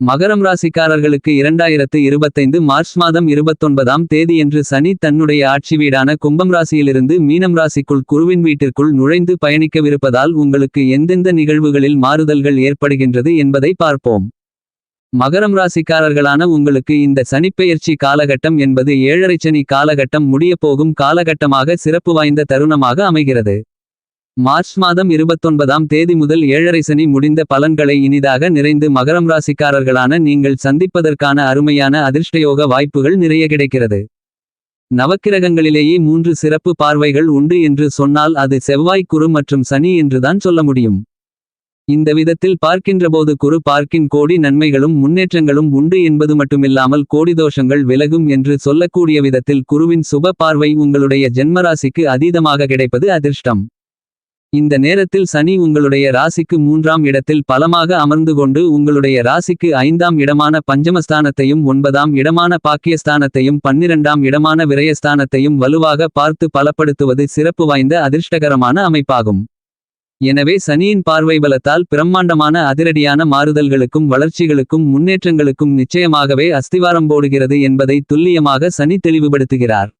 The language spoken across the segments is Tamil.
மகரம் ராசிக்காரர்களுக்கு இரண்டாயிரத்து இருபத்தைந்து மார்ச் மாதம் இருபத்தொன்பதாம் தேதியன்று சனி தன்னுடைய ஆட்சி வீடான கும்பம் ராசியிலிருந்து மீனம் ராசிக்குள் குருவின் வீட்டிற்குள் நுழைந்து பயணிக்கவிருப்பதால் உங்களுக்கு எந்தெந்த நிகழ்வுகளில் மாறுதல்கள் ஏற்படுகின்றது என்பதை பார்ப்போம். மகரம் ராசிக்காரர்களான உங்களுக்கு இந்த சனிப்பெயர்ச்சி காலகட்டம் என்பது ஏழரைச்சனி காலகட்டம் முடியப்போகும் காலகட்டமாக சிறப்பு வாய்ந்த தருணமாக அமைகிறது. மார்ச் மாதம் இருபத்தொன்பதாம் தேதி முதல் ஏழரை சனி முடிந்த பலன்களை இனிதாக நிறைந்து மகரம் ராசிக்காரர்களான நீங்கள் சந்திப்பதற்கான அருமையான அதிர்ஷ்டயோக வாய்ப்புகள் நிறைய கிடைக்கிறது. நவக்கிரகங்களிலேயே மூன்று சிறப்பு பார்வைகள் உண்டு என்று சொன்னால் அது செவ்வாய் குரு மற்றும் சனி என்றுதான் சொல்ல முடியும். இந்த விதத்தில் பார்க்கின்றபோது குரு பார்க்கின் கோடி நன்மைகளும் முன்னேற்றங்களும் உண்டு என்பது மட்டுமில்லாமல் கோடி தோஷங்கள் விலகும் என்று சொல்லக்கூடிய விதத்தில் குருவின் சுப பார்வை உங்களுடைய ஜென்மராசிக்கு அதீதமாக கிடைப்பது அதிர்ஷ்டம். இந்த நேரத்தில் சனி உங்களுடைய ராசிக்கு மூன்றாம் இடத்தில் பலமாக அமர்ந்து கொண்டு உங்களுடைய ராசிக்கு ஐந்தாம் இடமான பஞ்சமஸ்தானத்தையும் ஒன்பதாம் இடமான பாக்கியஸ்தானத்தையும் பன்னிரண்டாம் இடமான விரயஸ்தானத்தையும் வலுவாக பார்த்து பலப்படுத்துவது சிறப்பு வாய்ந்த அதிர்ஷ்டகரமான அமைப்பாகும். எனவே சனியின் பார்வை பலத்தால் பிரம்மாண்டமான அதிரடியான மாறுதல்களுக்கும் வளர்ச்சிகளுக்கும் முன்னேற்றங்களுக்கும் நிச்சயமாகவே அஸ்திவாரம் போடுகிறது என்பதை துல்லியமாக சனி தெளிவுபடுத்துகிறார்.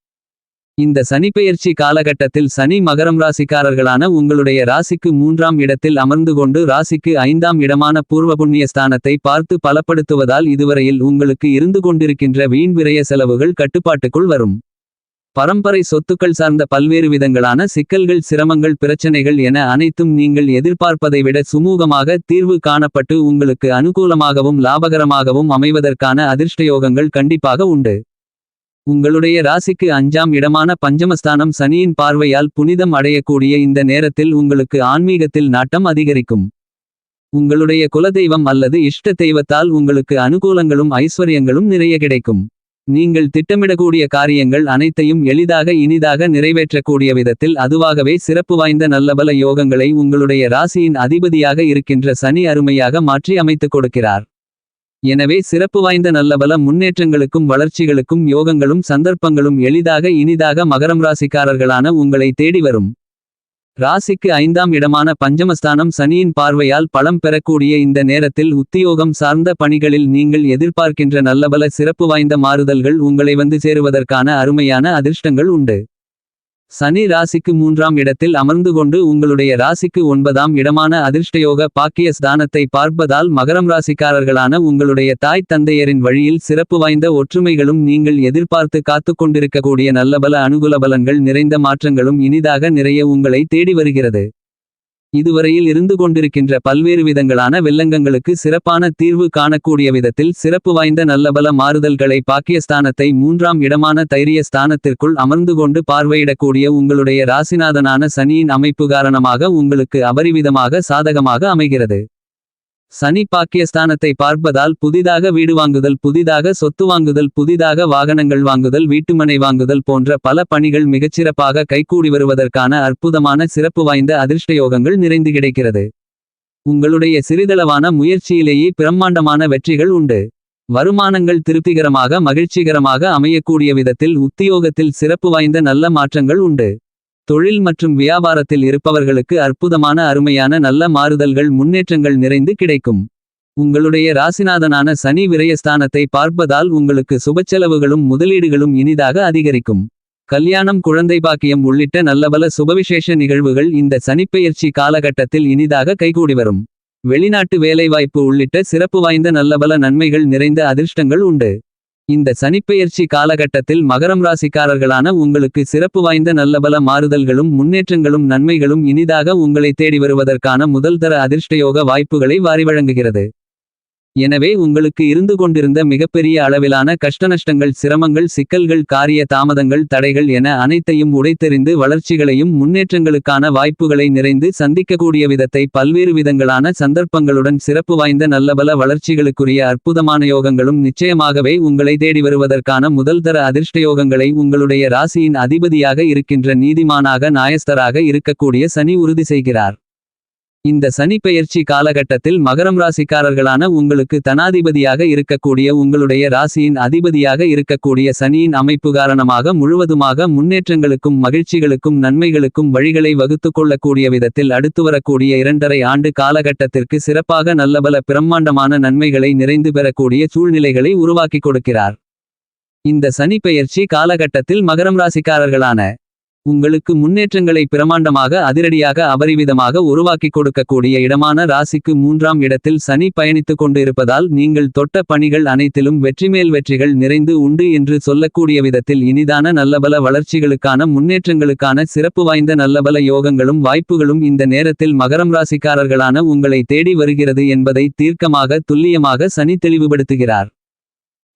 இந்த சனிப்பெயர்ச்சி காலகட்டத்தில் சனி மகரம் ராசிக்காரர்களான உங்களுடைய ராசிக்கு மூன்றாம் இடத்தில் அமர்ந்து கொண்டு ராசிக்கு ஐந்தாம் இடமான பூர்வ புண்ணிய ஸ்தானத்தை பார்த்து பலப்படுத்துவதால் இதுவரையில் உங்களுக்கு இருந்து கொண்டிருக்கின்ற வீண் விரய செலவுகள் கட்டுப்பாட்டுக்குள் வரும். பரம்பரை சொத்துக்கள் சார்ந்த பல்வேறு விதங்களான சிக்கல்கள் சிரமங்கள் பிரச்சனைகள் என அனைத்தும் நீங்கள் எதிர்பார்ப்பதை விட சுமூகமாக தீர்வு காணப்பட்டு உங்களுக்கு அனுகூலமாகவும் லாபகரமாகவும் அமைவதற்கான அதிர்ஷ்டயோகங்கள் கண்டிப்பாக உண்டு. உங்களுடைய ராசிக்கு அஞ்சாம் இடமான பஞ்சமஸ்தானம் சனியின் பார்வையால் புனிதம் அடையக்கூடிய இந்த நேரத்தில் உங்களுக்கு ஆன்மீகத்தில் நாட்டம் அதிகரிக்கும். உங்களுடைய குலதெய்வம் அல்லது இஷ்ட தெய்வத்தால் உங்களுக்கு அனுகூலங்களும் ஐஸ்வர்யங்களும் நிறைய கிடைக்கும். நீங்கள் திட்டமிடக்கூடிய காரியங்கள் அனைத்தையும் எளிதாக இனிதாக நிறைவேற்றக்கூடிய விதத்தில் அதுவாகவே சிறப்பு வாய்ந்த நல்லபல யோகங்களை உங்களுடைய ராசியின் அதிபதியாக இருக்கின்ற சனி அருமையாக மாற்றி அமைத்துக் கொடுக்கிறார். எனவே சிறப்பு வாய்ந்த நல்லபல முன்னேற்றங்களுக்கும் வளர்ச்சிகளுக்கும் யோகங்களும் சந்தர்ப்பங்களும் எளிதாக இனிதாக மகரம் ராசிக்காரர்களான உங்களை தேடி வரும். ராசிக்கு ஐந்தாம் இடமான பஞ்சமஸ்தானம் சனியின் பார்வையால் பலம் பெறக்கூடிய இந்த நேரத்தில் உத்தியோகம் சார்ந்த பணிகளில் நீங்கள் எதிர்பார்க்கின்ற நல்லபல சிறப்பு வாய்ந்த மாறுதல்கள் உங்களை வந்து சேருவதற்கான அருமையான அதிர்ஷ்டங்கள் உண்டு. சனி ராசிக்கு மூன்றாம் இடத்தில் அமர்ந்து கொண்டு உங்களுடைய ராசிக்கு ஒன்பதாம் இடமான அதிர்ஷ்டயோக பாக்கிய ஸ்தானத்தை பார்ப்பதால் மகரம் ராசிக்காரர்களான உங்களுடைய தாய் தந்தையரின் வழியில் சிறப்பு வாய்ந்த ஒற்றுமைகளும் நீங்கள் எதிர்பார்த்து காத்துக் கொண்டிருக்கக்கூடிய நல்லபல அனுகூல பலன்கள் நிறைந்த மாற்றங்களும் இனிதாக நிறைய உங்களை தேடி வருகிறது. இதுவரையில் இருந்து கொண்டிருக்கின்ற பல்வேறு விதங்களான வெள்ளங்கங்களுக்கு சிறப்பான தீர்வு காணக்கூடிய விதத்தில் சிறப்பு வாய்ந்த நல்லபல மாறுதல்களை பாக்கியஸ்தானத்தை மூன்றாம் இடமான தைரிய ஸ்தானத்திற்குள் அமர்ந்து கொண்டு பார்வையிடக்கூடிய உங்களுடைய ராசிநாதனான சனியின் அமைப்பு காரணமாக உங்களுக்கு அபரிவிதமாக சாதகமாக அமைகிறது. சனி பாக்கியஸ்தானத்தை பார்ப்பதால் புதிதாக வீடு வாங்குதல் புதிதாக சொத்து வாங்குதல் புதிதாக வாகனங்கள் வாங்குதல் வீட்டுமனை வாங்குதல் போன்ற பல பணிகள் மிகச்சிறப்பாக கைகூடி வருவதற்கான அற்புதமான சிறப்பு வாய்ந்த அதிர்ஷ்டயோகங்கள் நிறைந்து கிடைக்கிறது. உங்களுடைய சிறிதளவான முயற்சியிலேயே பிரம்மாண்டமான வெற்றிகள் உண்டு. வருமானங்கள் திருப்திகரமாக மகிழ்ச்சிகரமாக அமையக்கூடிய விதத்தில் உத்தியோகத்தில் சிறப்பு வாய்ந்த நல்ல மாற்றங்கள் உண்டு. தொழில் மற்றும் வியாபாரத்தில் இருப்பவர்களுக்கு அற்புதமான அருமையான நல்ல மாறுதல்கள் முன்னேற்றங்கள் நிறைந்து கிடைக்கும். உங்களுடைய ராசிநாதனான சனி விரயஸ்தானத்தை பார்ப்பதால் உங்களுக்கு சுபச்செலவுகளும் முதலீடுகளும் இனிதாக அதிகரிக்கும். கல்யாணம் குழந்தை பாக்கியம் உள்ளிட்ட நல்லபல சுபவிசேஷ நிகழ்வுகள் இந்த சனிப்பெயர்ச்சி காலகட்டத்தில் இனிதாக கைகூடி வரும். வெளிநாட்டு வேலைவாய்ப்பு உள்ளிட்ட சிறப்பு வாய்ந்த நல்லபல நன்மைகள் நிறைந்த அதிர்ஷ்டங்கள் உண்டு. இந்த சனிப்பெயர்ச்சி காலகட்டத்தில் மகரம் ராசிக்காரர்களான உங்களுக்கு சிறப்பு வாய்ந்த நல்லபல மாறுதல்களும் முன்னேற்றங்களும் நன்மைகளும் இனிதாக உங்களை தேடி வருவதற்கான முதல்தர அதிர்ஷ்டயோக வாய்ப்புகளை வாரி வழங்குகிறது. எனவே உங்களுக்கு இருந்து கொண்டிருந்த மிகப்பெரிய அளவிலான கஷ்டநஷ்டங்கள் சிரமங்கள் சிக்கல்கள் காரிய தாமதங்கள் தடைகள் என அனைத்தையும் உடைத்தெறிந்து வளர்ச்சிகளையும் முன்னேற்றங்களுக்கான வாய்ப்புகளை நிறைந்து சந்திக்கக்கூடிய விதத்தை பல்வேறு விதங்களான சந்தர்ப்பங்களுடன் சிறப்பு வாய்ந்த நல்லபல வளர்ச்சிகளுக்குரிய அற்புதமான யோகங்களும் நிச்சயமாகவே உங்களை தேடி வருவதற்கான முதல்தர அதிர்ஷ்டயோகங்களை உங்களுடைய ராசியின் அதிபதியாக இருக்கின்ற நீதிமானாக நாயஸ்தராக இருக்கக்கூடிய சனி உறுதி செய்கிறார். இந்த சனி பெயர்ச்சி காலகட்டத்தில் மகரம் ராசிக்காரர்களான உங்களுக்கு தனாதிபதியாக இருக்கக்கூடிய உங்களுடைய ராசியின் அதிபதியாக இருக்கக்கூடிய சனியின் அமைப்பு காரணமாக முழுவதுமாக முன்னேற்றங்களுக்கும் மகிழ்ச்சிகளுக்கும் நன்மைகளுக்கும் வழிகளை வகுத்து கொள்ளக்கூடிய விதத்தில் அடுத்து வரக்கூடிய இரண்டரை ஆண்டு காலகட்டத்திற்கு சிறப்பாக நல்லபல பிரம்மாண்டமான நன்மைகளை நிறைந்து பெறக்கூடிய சூழ்நிலைகளை உருவாக்கிக் கொடுக்கிறார். இந்த சனி பெயர்ச்சி காலகட்டத்தில் மகரம் ராசிக்காரர்களான உங்களுக்கு முன்னேற்றங்களை பிரமாண்டமாக அதிரடியாக அபரிவிதமாக உருவாக்கி கொடுக்கக்கூடிய இடமான ராசிக்கு மூன்றாம் இடத்தில் சனி பயணித்துக் கொண்டிருப்பதால் நீங்கள் தொட்ட பணிகள் அனைத்திலும் வெற்றிமேல் வெற்றிகள் நிறைந்து உண்டு என்று சொல்லக்கூடிய விதத்தில் இனிதான நல்லபல வளர்ச்சிகளுக்கான முன்னேற்றங்களுக்கான சிறப்பு வாய்ந்த நல்லபல யோகங்களும் வாய்ப்புகளும் இந்த நேரத்தில் மகரம் ராசிக்காரர்களான உங்களை தேடி வருகிறது என்பதை தீர்க்கமாக துல்லியமாக சனி தெளிவுபடுத்துகிறார்.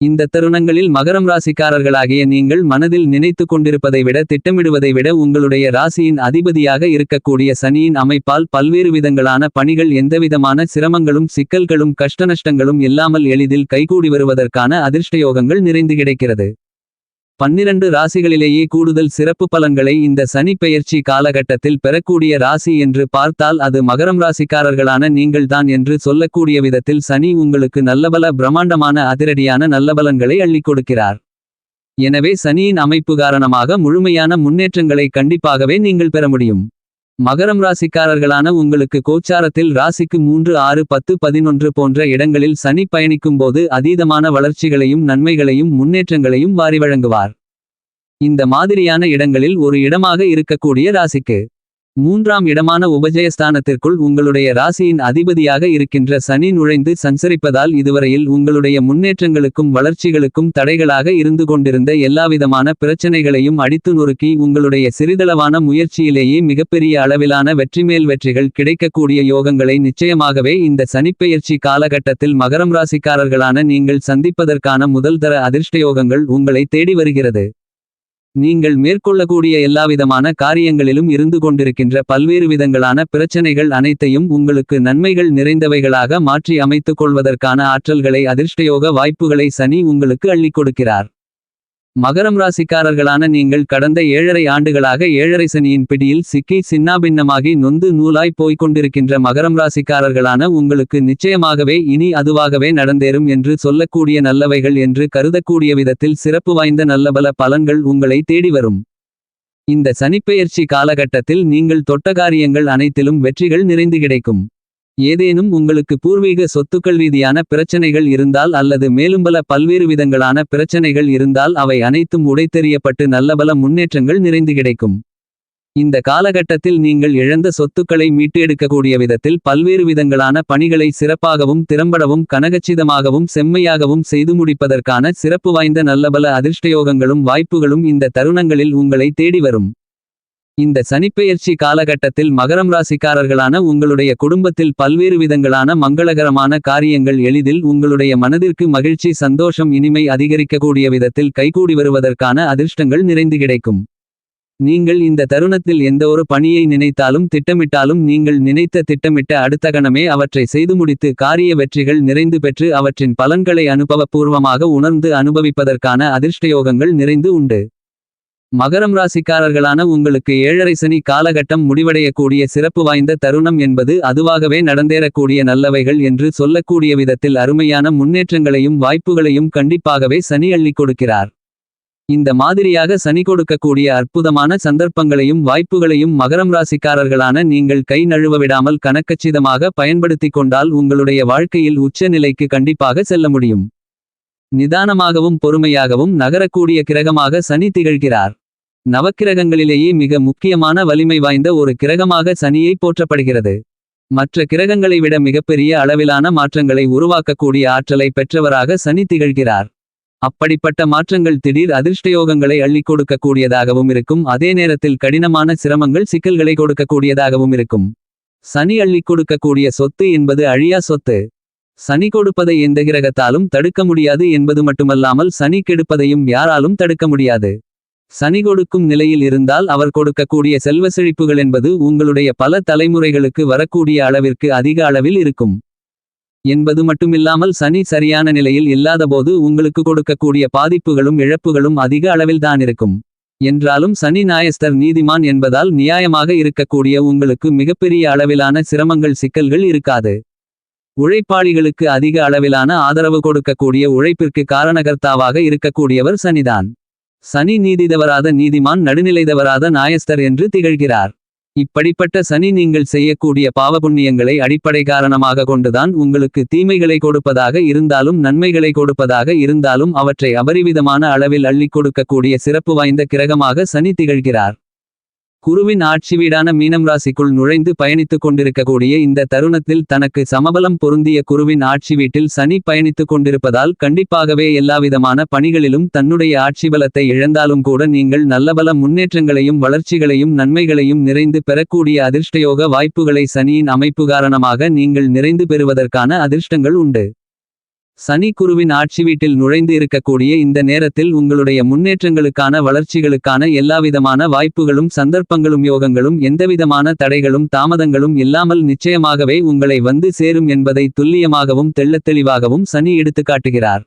இந்த தருணங்களில் மகரம் ராசிக்காரர்களாகிய நீங்கள் மனதில் நினைத்து கொண்டிருப்பதை விட திட்டமிடுவதை விட உங்களுடைய ராசியின் அதிபதியாக இருக்கக்கூடிய சனியின் அமைப்பால் பல்வேறு விதங்களான பணிகள் எந்தவிதமான சிரமங்களும் சிக்கல்களும் கஷ்டநஷ்டங்களும் இல்லாமல் எளிதில் கைகூடி வருவதற்கான அதிர்ஷ்டயோகங்கள் நிறைந்து கிடைக்கிறது. பன்னிரண்டு ராசிகளிலேயே கூடுதல் சிறப்பு பலன்களை இந்த சனி பெயர்ச்சி காலகட்டத்தில் பெறக்கூடிய ராசி என்று பார்த்தால் அது மகரம் ராசிக்காரர்களான நீங்கள்தான் என்று சொல்லக்கூடிய விதத்தில் சனி உங்களுக்கு நல்லபல பிரம்மாண்டமான அதிரடியான நல்லபலன்களை அள்ளிக் கொடுக்கிறார். எனவே சனியின் அமைப்பு காரணமாக முழுமையான முன்னேற்றங்களை கண்டிப்பாகவே நீங்கள் பெற முடியும். மகரம் ராசிக்காரர்களான உங்களுக்கு கோச்சாரத்தில் ராசிக்கு மூன்று ஆறு பத்து பதினொன்று போன்ற இடங்களில் சனி பயணிக்கும்போது அதீதமான வளர்ச்சிகளையும் நன்மைகளையும் முன்னேற்றங்களையும் வாரி வழங்குவார். இந்த மாதிரியான இடங்களில் ஒரு இடமாக இருக்கக்கூடிய ராசிக்கு மூன்றாம் இடமான உபஜயஸ்தானத்திற்குள் உங்களுடைய ராசியின் அதிபதியாக இருக்கின்ற சனி நுழைந்து சஞ்சரிப்பதால் இதுவரையில் உங்களுடைய முன்னேற்றங்களுக்கும் வளர்ச்சிகளுக்கும் தடைகளாக இருந்து கொண்டிருந்த எல்லாவிதமான பிரச்சனைகளையும் அடித்து நொறுக்கி உங்களுடைய சிறிதளவான முயற்சியிலேயே மிகப்பெரிய அளவிலான வெற்றிமேல் வெற்றிகள் கிடைக்கக்கூடிய யோகங்களை நிச்சயமாகவே இந்த சனிப்பெயர்ச்சி காலகட்டத்தில் மகரம் ராசிக்காரர்களான நீங்கள் சந்திப்பதற்கான முதல் தர அதிர்ஷ்டயோகங்கள் உங்களை தேடி வருகிறது. நீங்கள் மேற்கொள்ளக்கூடிய எல்லாவிதமான காரியங்களிலும் இருந்து கொண்டிருக்கின்ற பல்வேறு விதங்களான பிரச்சனைகள் அனைத்தையும் உங்களுக்கு நன்மைகள் நிறைந்தவைகளாக மாற்றி அமைத்துக் கொள்வதற்கான ஆற்றல்களை அதிர்ஷ்டயோக வாய்ப்புகளை சனி உங்களுக்கு அள்ளிக் கொடுக்கிறார். மகரம் ராசிக்காரர்களான நீங்கள் கடந்த ஏழரை ஆண்டுகளாக ஏழரை சனியின் பிடியில் சிக்கி சின்னாபின்னமாகி நொந்து நூலாய் போய்க் கொண்டிருக்கின்ற மகரம் ராசிக்காரர்களான உங்களுக்கு நிச்சயமாகவே இனி அதுவாகவே நடந்தேறும் என்று சொல்லக்கூடிய நல்லவைகள் என்று கருதக்கூடிய விதத்தில் சிறப்பு வாய்ந்த நல்லபல பலன்கள் உங்களை தேடி வரும். இந்த சனிப்பெயர்ச்சி காலகட்டத்தில் நீங்கள் தொட்ட காரியங்கள் அனைத்திலும் வெற்றிகள் நிறைந்து கிடைக்கும். ஏதேனும் உங்களுக்கு பூர்வீக சொத்துக்கள் ரீதியான பிரச்சனைகள் இருந்தால் அல்லது மேலும்பல பல்வேறு விதங்களான பிரச்சனைகள் இருந்தால் அவை அனைத்தும் உடைத்தெறியப்பட்டு நல்லபல முன்னேற்றங்கள் நிறைந்து கிடைக்கும். இந்த காலகட்டத்தில் நீங்கள் இழந்த சொத்துக்களை மீட்டு எடுக்கக்கூடிய விதத்தில் பல்வேறு விதங்களான பணிகளை சிறப்பாகவும் திறம்படவும் கனகச்சிதமாகவும் செம்மையாகவும் செய்து முடிப்பதற்கான சிறப்பு வாய்ந்த நல்லபல அதிர்ஷ்டயோகங்களும் வாய்ப்புகளும் இந்த தருணங்களில் உங்களை தேடி வரும். இந்த சனிப்பெயர்ச்சி காலகட்டத்தில் மகரம் ராசிக்காரர்களான உங்களுடைய குடும்பத்தில் பல்வேறு விதங்களான மங்களகரமான காரியங்கள் எளிதில் உங்களுடைய மனதிற்கு மகிழ்ச்சி சந்தோஷம் இனிமை அதிகரிக்கக்கூடிய விதத்தில் கைகூடி வருவதற்கான அதிர்ஷ்டங்கள் நிறைந்து கிடைக்கும். நீங்கள் இந்த தருணத்தில் எந்த ஒரு பணியை நினைத்தாலும் திட்டமிட்டாலும் நீங்கள் நினைத்த திட்டமிட்ட அடுத்த கணமே அவற்றை செய்து முடித்து காரிய வெற்றிகள் நிறைந்து பெற்று அவற்றின் பலன்களை அனுபவபூர்வமாக உணர்ந்து அனுபவிப்பதற்கான அதிர்ஷ்டயோகங்கள் நிறைந்து உண்டு. மகரம் ராசிக்காரர்களான உங்களுக்கு ஏழரை சனி காலகட்டம் முடிவடையக்கூடிய சிறப்பு வாய்ந்த தருணம் என்பது அதுவாகவே நடந்தேறக்கூடிய நல்லவைகள் என்று சொல்லக்கூடிய விதத்தில் அருமையான முன்னேற்றங்களையும் வாய்ப்புகளையும் கண்டிப்பாகவே சனி அள்ளி கொடுக்கிறார். இந்த மாதிரியாக சனி கொடுக்கக்கூடிய அற்புதமான சந்தர்ப்பங்களையும் வாய்ப்புகளையும் மகரம் ராசிக்காரர்களான நீங்கள் கை நழுவ விடாமல் கணக்கச்சிதமாக பயன்படுத்திக் கொண்டால் உங்களுடைய வாழ்க்கையில் உச்ச நிலைக்கு கண்டிப்பாக செல்ல முடியும். நிதானமாகவும் பொறுமையாகவும் நகரக்கூடிய கிரகமாக சனி திகழ்கிறார். நவக்கிரகங்களிலேயே மிக முக்கியமான வலிமை வாய்ந்த ஒரு கிரகமாக சனியை போற்றப்படுகிறது. மற்ற கிரகங்களை விட மிகப்பெரிய அளவிலான மாற்றங்களை உருவாக்கக்கூடிய ஆற்றலை பெற்றவராக சனி திகழ்கிறார். அப்படிப்பட்ட மாற்றங்கள் திடீர் அதிர்ஷ்டயோகங்களை அள்ளிக் கொடுக்கக்கூடியதாகவும் இருக்கும். அதே நேரத்தில் கடினமான சிரமங்கள் சிக்கல்களை கொடுக்கக்கூடியதாகவும் இருக்கும். சனி அள்ளிக் கொடுக்கக்கூடிய சொத்து என்பது அழியா சொத்து. சனி கொடுப்பதை எந்த கிரகத்தாலும் தடுக்க முடியாது என்பது மட்டுமல்லாமல் சனி கெடுப்பதையும் யாராலும் தடுக்க முடியாது. சனி கொடுக்கும் நிலையில் இருந்தால் அவர் கொடுக்கக்கூடிய செல்வ செழிப்புகள் என்பது உங்களுடைய பல தலைமுறைகளுக்கு வரக்கூடிய அளவிற்கு அதிக அளவில் இருக்கும். என்பது மட்டுமில்லாமல் சனி சரியான நிலையில் இல்லாதபோது உங்களுக்கு கொடுக்கக்கூடிய பாதிப்புகளும் இழப்புகளும் அதிக அளவில் தான் இருக்கும். என்றாலும் சனி நாயஸ்தர் நீதிமான் என்பதால் நியாயமாக இருக்கக்கூடிய உங்களுக்கு மிகப்பெரிய அளவிலான சிரமங்கள் சிக்கல்கள் இருக்காது. உழைப்பாளிகளுக்கு அதிக அளவிலான ஆதரவு கொடுக்கக்கூடிய உழைப்பிற்கு காரணகர்த்தாவாக இருக்கக்கூடியவர் சனிதான். சனி நீதிதவராத நீதிமான் நடுநிலைதவராத நாயஸ்தர் என்று திகழ்கிறார். இப்படிப்பட்ட சனி நீங்கள் செய்யக்கூடிய பாவபுண்ணியங்களை அடிப்படை காரணமாக கொண்டுதான் உங்களுக்கு தீமைகளை கொடுப்பதாக இருந்தாலும் நன்மைகளை கொடுப்பதாக இருந்தாலும் அவற்றை அபரிவிதமான அளவில் அள்ளிக் கொடுக்கக்கூடிய சிறப்பு வாய்ந்த கிரகமாக சனி திகழ்கிறார். குருவின் ஆட்சி வீடான மீனம் ராசிக்குள் நுழைந்து பயணித்துக் கொண்டிருக்கக்கூடிய இந்த தருணத்தில் தனக்கு சமபலம் பொருந்திய குருவின் ஆட்சி வீட்டில் சனி பயணித்துக் கொண்டிருப்பதால் கண்டிப்பாகவே எல்லாவிதமான பணிகளிலும் தன்னுடைய ஆட்சி பலத்தை இழந்தாலும் கூட நீங்கள் நல்லபல முன்னேற்றங்களையும் வளர்ச்சிகளையும் நன்மைகளையும் நிறைந்து பெறக்கூடிய அதிர்ஷ்டயோக வாய்ப்புகளை சனியின் அமைப்பு காரணமாக நீங்கள் நிறைந்து பெறுவதற்கான அதிர்ஷ்டங்கள் உண்டு. சனி குருவின் ஆட்சி வீட்டில் நுழைந்து இருக்கக்கூடிய இந்த நேரத்தில் உங்களுடைய முன்னேற்றங்களுக்கான வளர்ச்சிகளுக்கான எல்லாவிதமான வாய்ப்புகளும் சந்தர்ப்பங்களும் யோகங்களும் எந்தவிதமான தடைகளும் தாமதங்களும் இல்லாமல் நிச்சயமாகவே உங்களை வந்து சேரும் என்பதை துல்லியமாகவும் தெள்ளத்தெளிவாகவும் சனி எடுத்துக்காட்டுகிறார்.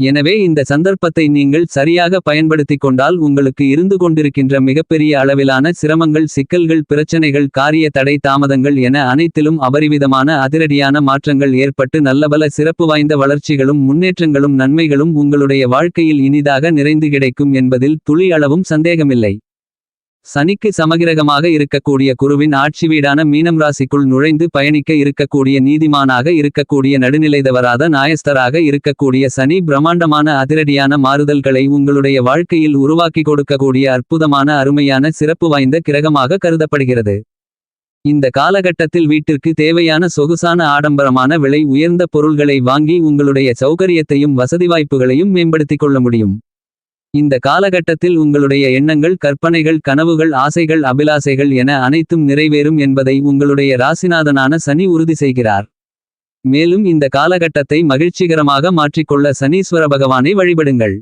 எனவே இந்த சந்தர்ப்பத்தை நீங்கள் சரியாக பயன்படுத்திக் கொண்டால் உங்களுக்கு இருந்து கொண்டிருக்கின்ற மிகப்பெரிய அளவிலான சிரமங்கள் சிக்கல்கள் பிரச்சனைகள் காரிய தடை தாமதங்கள் என அனைத்திலும் அபரிவிதமான அதிரடியான மாற்றங்கள் ஏற்பட்டு நல்லபல சிறப்பு வாய்ந்த வளர்ச்சிகளும் முன்னேற்றங்களும் நன்மைகளும் உங்களுடைய வாழ்க்கையில் இனிதாக நிறைந்து கிடைக்கும் என்பதில் துளி அளவும் சந்தேகமில்லை. சனிக்கு சமகிரகமாக இருக்கக்கூடிய குருவின் ஆட்சி வீடான மீனம் ராசிக்குள் நுழைந்து பயணிக்க இருக்கக்கூடிய நீதிமானாக இருக்கக்கூடிய நடுநிலைதவராத நாயஸ்தராக இருக்கக்கூடிய சனி பிரம்மாண்டமான அதிரடியான மாறுதல்களை உங்களுடைய வாழ்க்கையில் உருவாக்கி கொடுக்கக்கூடிய அற்புதமான அருமையான சிறப்பு வாய்ந்த கிரகமாக கருதப்படுகிறது. இந்த காலகட்டத்தில் வீட்டிற்கு தேவையான சொகுசான ஆடம்பரமான விலை உயர்ந்த பொருள்களை வாங்கி உங்களுடைய சௌகரியத்தையும் வசதி வாய்ப்புகளையும் மேம்படுத்திக் கொள்ள முடியும். இந்த காலகட்டத்தில் உங்களுடைய எண்ணங்கள் கற்பனைகள் கனவுகள் ஆசைகள் அபிலாசைகள் என அனைத்தும் நிறைவேறும் என்பதை உங்களுடைய ராசிநாதனான சனி உறுதி செய்கிறார். மேலும் இந்த காலகட்டத்தை மகிழ்ச்சிகரமாக மாற்றிக்கொள்ள சனீஸ்வர பகவானை வழிபடுங்கள்.